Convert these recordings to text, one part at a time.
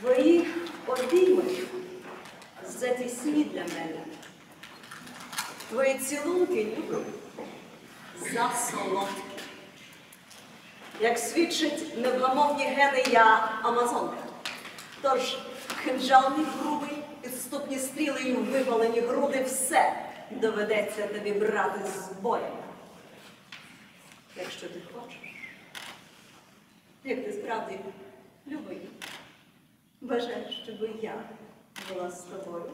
Твої обійми затісні для мене. Твої цілунки люблю за солодкі. Як свідчить невгамовні гени, я Амазонка. Тож кинджал мій грубий, підступні стріли і випалені груди все доведеться тобі брати з боєм. Якщо ти хочеш, як ти справді бажаєш, щоб я була з тобою.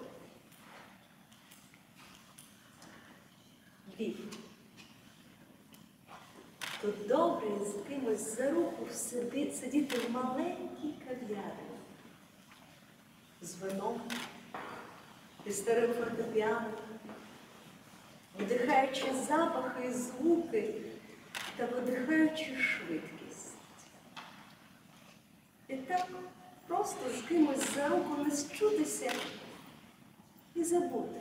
Вік. Тут добре з кимось за руку сиди, сидіти в маленькій кав'ярні з вином і старим фортепіаном, вдихаючи запахи і звуки та видихаючи швидкість. І так просто з кимось за руку не счутися і забути.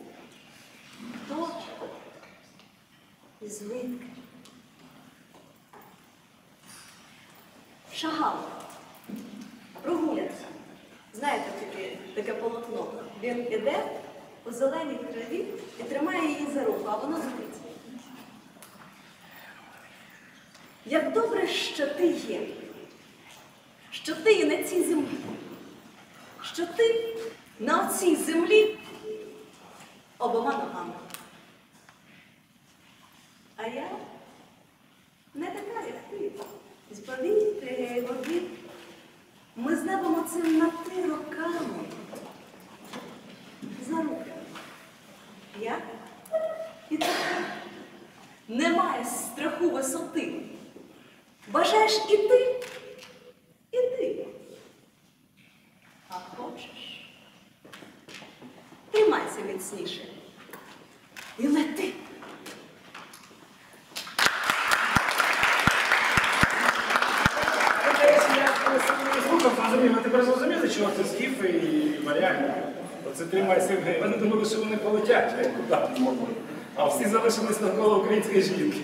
Хто і звідки. Шагал. Прогулянка. Знаєте, таке, таке полотно. Він іде у зеленій траві і тримає її за руку, а вона летить. Як добре, що ти є, що ти є на цій землі, що ти на цій землі обома ногами. А я не така, як ти. З повітря і води. Ми з небом оцим на ти роками. За руки. Я і ти. Немає страху висоти. Бажаєш і ти, і ти. А хочеш? Тримайся міцніше. І лети. А тепер зрозуміли, чого це скіфи і варяги? Оце тримайся в Вони думали, що вони полетять, а всі залишились навколо української жінки.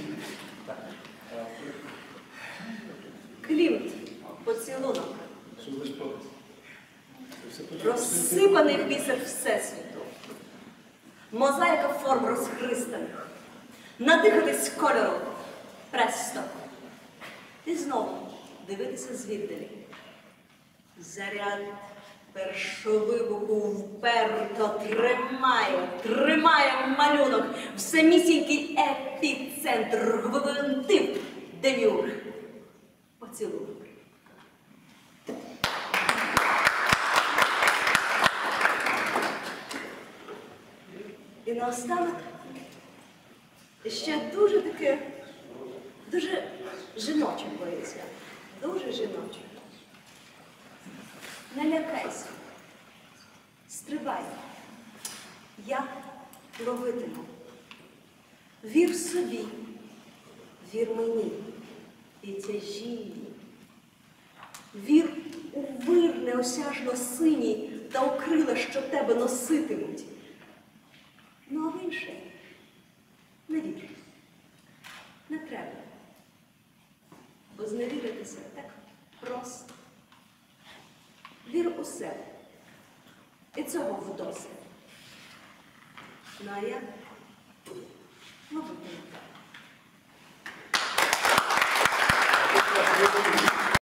Клімт, поцілунок, розсипаний бісер всесвіту, мозаїка форм розхристаних, надихатись кольором, престо. І знову дивитися звіддалі. Заряд першовибуху вперто тримає, тримає малюнок в самісінький епіцентр гвинтив демюр. Поцілунок. Наостанок ще дуже таке, дуже жіноча поезія. Дуже жіноча. Не лякайся. Стрибай. Я ловитиму. Вір собі, вір мені і тяжінні. Вір у вир неосяжно синій та у крила, що тебе носитимуть. Ну, а в інше не вір. Не треба. Бо зневіритися так просто. Вір у себе. І цього вдосить. Ну, а я.